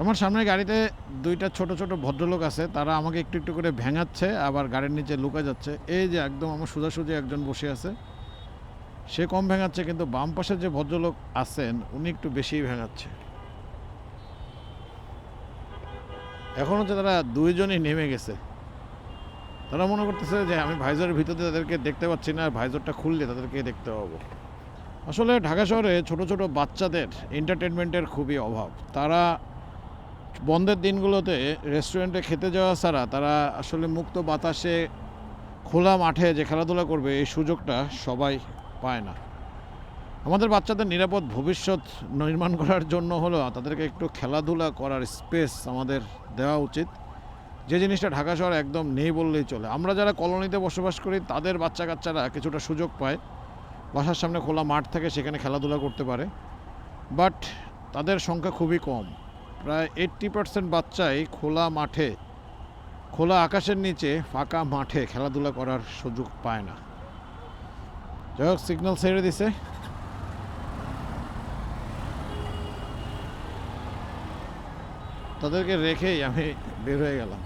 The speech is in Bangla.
আমার সামনে গাড়িতে দুইটা ছোট ছোট ভদ্রলোক আছে, তারা আমাকে একটু একটু করে ভেঙাচ্ছে, আবার গাড়ির নিচে লুকা যাচ্ছে। এই যে একদম আমার সোজাসুজি একজন বসে আছে, সে কম ভেঙাচ্ছে, কিন্তু বাম পাশে যে ভদ্রলোক আছেন, উনি একটু বেশিই ভেঙাচ্ছে। এখন হচ্ছে তারা দুইজনই নেমে গেছে। তারা মনে করতেছে যে আমি ভাইজরের ভিতরে তাদেরকে দেখতে পাচ্ছি না, ভাইজরটা খুললে তাদেরকে দেখতে পাবো। আসলে ঢাকা শহরে ছোট ছোট বাচ্চাদের এন্টারটেনমেন্টের খুবই অভাব। তারা বন্ধের দিনগুলোতে রেস্টুরেন্টে খেতে যাওয়া ছাড়া তারা আসলে মুক্ত বাতাসে খোলা মাঠে যে খেলাধুলা করবে, এই সুযোগটা সবাই পায় না। আমাদের বাচ্চাদের নিরাপদ ভবিষ্যৎ নির্মাণ করার জন্য হলো তাদেরকে একটু খেলাধুলা করার স্পেস আমাদের দেওয়া উচিত। যে জিনিসটা ঢাকা শহরে একদম নেই বললেই চলে। আমরা যারা কলোনিতে বসবাস করি, তাদের বাচ্চা কাচ্চারা কিছুটা সুযোগ পায়। বাসার সামনে খোলা মাঠ থাকে, সেখানে খেলাধুলা করতে পারে। বাট তাদের সংখ্যা খুবই কম। প্রায় এইটটি পার্সেন্ট বাচ্চাই খোলা মাঠে, খোলা আকাশের নিচে ফাঁকা মাঠে খেলাধুলা করার সুযোগ পায় না। যাই হোক সিগন্যাল ছেড়ে দিছে। তাদেরকে রেখেই আমি বের হয়ে গেলাম।